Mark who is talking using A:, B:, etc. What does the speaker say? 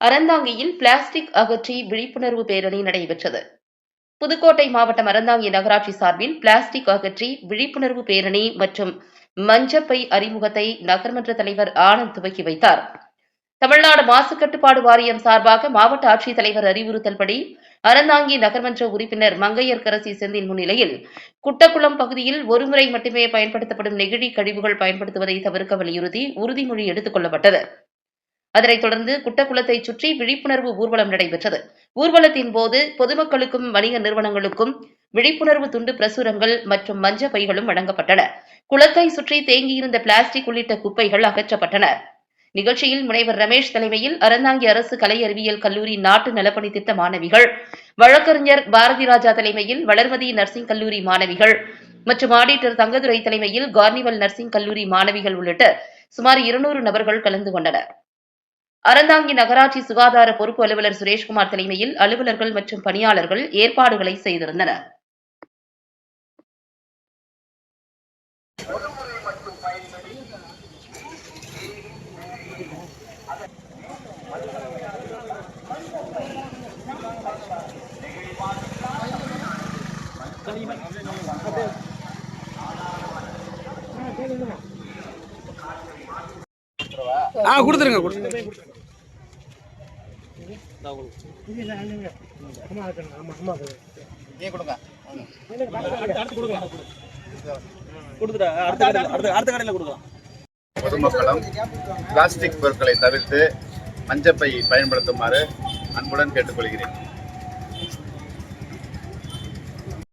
A: அறந்தாங்கியில் plastic அகற்றி விழிப்புணர்வு பேரணி நடைபெற்றது. புதுக்கோட்டை மாவட்டம் அறந்தாங்கி நகராட்சி சார்பில் பிளாஸ்டிக் அகற்றி விழிப்புணர்வு பேரணி மற்றும் மஞ்சப்பை அறிமுகத்தை நகர்மன்ற தலைவர் ஆனந்த் துவக்கி வைத்தார். தமிழ்நாடு மாசு கட்டுப்பாடு வாரியம் சார்பாக மாவட்ட ஆட்சித்தலைவர் அறிவுறுத்தல்படி அறந்தாங்கி நகர்மன்ற உறுப்பினர் மங்கையர்கரசி செந்தின் முன்னிலையில் குட்டக்குளம் பகுதியில் ஒருமுறை மட்டுமே பயன்படுத்தப்படும் நெகிழி கழிவுகள் பயன்படுத்துவதை தவிர்க்க வலியுறுத்தி உறுதிமொழி எடுத்துக் கொள்ளப்பட்டது. அதனைத் தொடர்ந்து குட்டக்குளத்தை சுற்றி விழிப்புணர்வு ஊர்வலம் நடைபெற்றது. ஊர்வலத்தின் போது பொதுமக்களுக்கும் வணிக நிறுவனங்களுக்கும் விழிப்புணர்வு துண்டு பிரசுரங்கள் மற்றும் மஞ்ச பைகளும் வழங்கப்பட்டன. குளத்தை சுற்றி தேங்கியிருந்த பிளாஸ்டிக் உள்ளிட்ட குப்பைகள் அகற்றப்பட்டன. நிகழ்ச்சியில் முனைவர் ரமேஷ் தலைமையில் அறந்தாங்கி அரசு கலை அறிவியல் கல்லூரி நாட்டு நலப்பணி திட்ட மாணவிகள் வழக்கறிஞர் பாரதி ராஜா தலைமையில் வளர்மதி நர்சிங் கல்லூரி மாணவிகள் மற்றும் ஆடிட்டர் தங்கதுரை தலைமையில் கார்னிவல் நர்சிங் கல்லூரி மாணவிகள் உள்ளிட்ட சுமார் இருநூறு நபர்கள் கலந்து கொண்டனர். அறந்தாங்கி நகராட்சி சுகாதார பொறுப்பு அலுவலர் சுரேஷ்குமார் தலைமையில் அலுவலர்கள் மற்றும் பணியாளர்கள் ஏற்பாடுகளை செய்திருந்தனர்.
B: ஆ கொடுத்துருங்க கொடுத்துருங்க.
C: பொதுமக்களும் பிளாஸ்டிக் பொருட்களை தவிர்த்து மஞ்சப்பை பயன்படுத்துமாறு அன்புடன் கேட்டுக்கொள்கிறேன்.